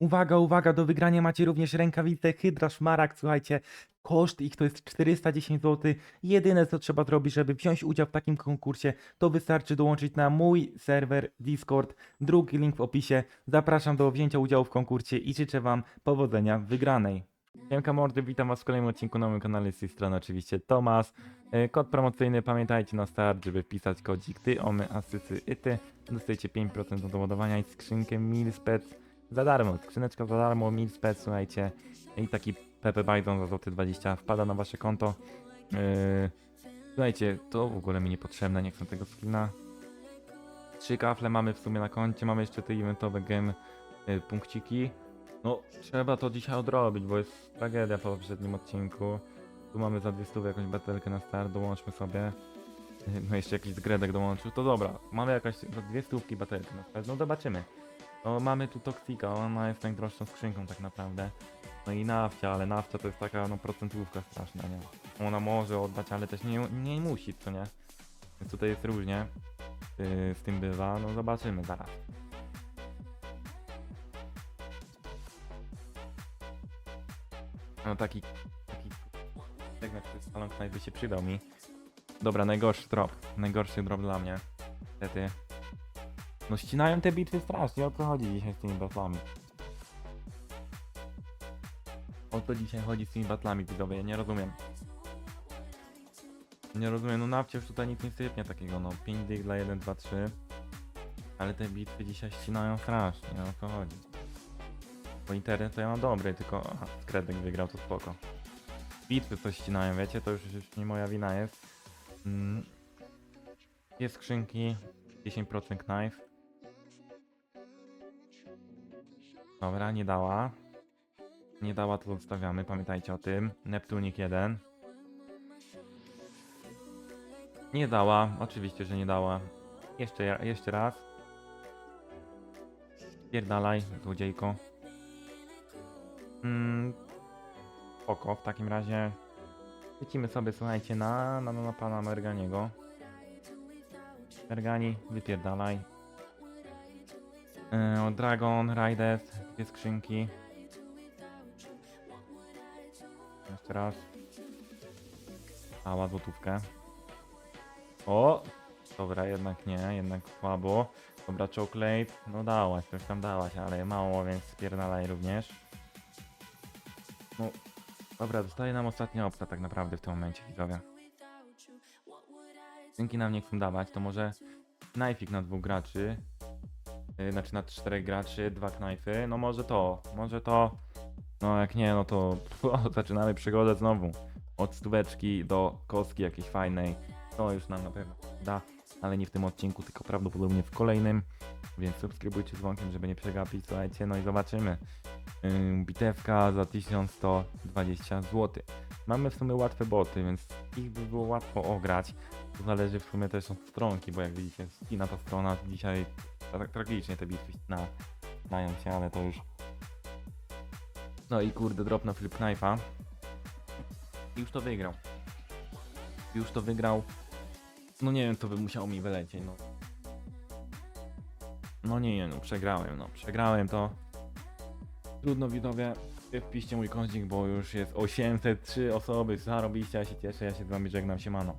Uwaga, uwaga, do wygrania macie również rękawice Hydra Szmaragd, słuchajcie, koszt ich to jest 410 zł. Jedyne co trzeba zrobić, żeby wziąć udział w takim konkursie, to wystarczy dołączyć na mój serwer Discord, drugi link w opisie. Zapraszam do wzięcia udziału w konkursie i życzę wam powodzenia w wygranej. Siemka mordy, witam was w kolejnym odcinku na moim kanale, z tej strony oczywiście Tomas. E, Kod promocyjny, pamiętajcie na start, żeby wpisać kodzik ty, omy, asycy, ty. Dostajecie 5% do doładowania i skrzynkę Milspec za darmo, skrzyneczka za darmo, Milspec, słuchajcie. I taki Pepe Biden za złoty 20 wpada na wasze konto. Yy, słuchajcie, to w ogóle mi niepotrzebne, nie chcę tego skina. Trzy kafle mamy w sumie na koncie, mamy jeszcze te eventowe game yy, punkciki. No, trzeba to dzisiaj odrobić, bo jest tragedia po poprzednim odcinku. Tu mamy za 200 jakąś batelkę na start, dołączmy sobie. Yy, No jeszcze jakiś zgredek dołączył, to dobra. Mamy jakaś za dwie stówki na start, no zobaczymy. No mamy tu Toxika, ona jest najdroższą skrzynką tak naprawdę. No i nafcia, ale nafcia to jest taka no procentówka straszna, nie? Ona może oddać, ale też nie, nie musi, co nie? Więc tutaj jest różnie. Yy, z tym bywa, no zobaczymy zaraz. No taki, taki segment salon by się przydał mi. Dobra, najgorszy drop. Najgorszy drop dla mnie. Niestety. No ścinają te bitwy strasznie, o co chodzi dzisiaj z tymi batlami? O to dzisiaj chodzi z tymi batlami widzowie, ja nie rozumiem. Nie rozumiem, no nawcie już tutaj nic nie sypnie takiego, no 5 dych dla 1, 2, 3. Ale te bitwy dzisiaj ścinają strasznie, o co chodzi? Bo internet to ja mam dobry, tylko aha, Skredek wygrał, to spoko. Bitwy coś ścinają, wiecie, to już, już nie moja wina jest. Mm. Jest skrzynki, 10% knife. Dobra, nie dała. Nie dała, to zostawiamy, pamiętajcie o tym. Neptunik 1. Nie dała, oczywiście, że nie dała. Jeszcze, jeszcze raz. Pierdalaj, złodziejko. Mm, oko, w takim razie lecimy sobie, słuchajcie, na, na, na pana Merganiego. Mergani, wypierdalaj. Yy, Dragon, Raides, dwie skrzynki. Jeszcze raz. Dała złotówkę. O! Dobra, jednak nie, jednak słabo. Dobra, chocolate. No dałaś, coś tam dałaś, ale mało, więc spierdalaj również. No, dobra, zostaje nam ostatnia opcja tak naprawdę w tym momencie, widzowie. Dzięki nam nie chcą dawać, to może knajfik na dwóch graczy. Yy, znaczy na czterech graczy, dwa knajfy. No może to, może to. No jak nie, no to o, zaczynamy przygodę znowu. Od stóweczki do kostki jakiejś fajnej. To już nam na pewno da, ale nie w tym odcinku, tylko prawdopodobnie w kolejnym. Więc subskrybujcie z dzwonkiem, żeby nie przegapić, słuchajcie, no i zobaczymy. Yy, bitewka za 1120 zł. Mamy w sumie łatwe boty, więc ich by było łatwo ograć. To zależy w sumie też od stronki, bo jak widzicie, skina ta strona dzisiaj tak tragicznie te bitwy na, dają się, ale to już. No i kurde, drop na Flip Knife'a. I już to wygrał. Już to wygrał. No nie wiem, to by musiało mi wylecieć, no. No nie, nie, no przegrałem, no przegrałem to. Trudno widzowie, wpiszcie mój kącik, bo już jest 803 osoby, zarobiście, ja się cieszę, ja się z wami żegnam, siemano.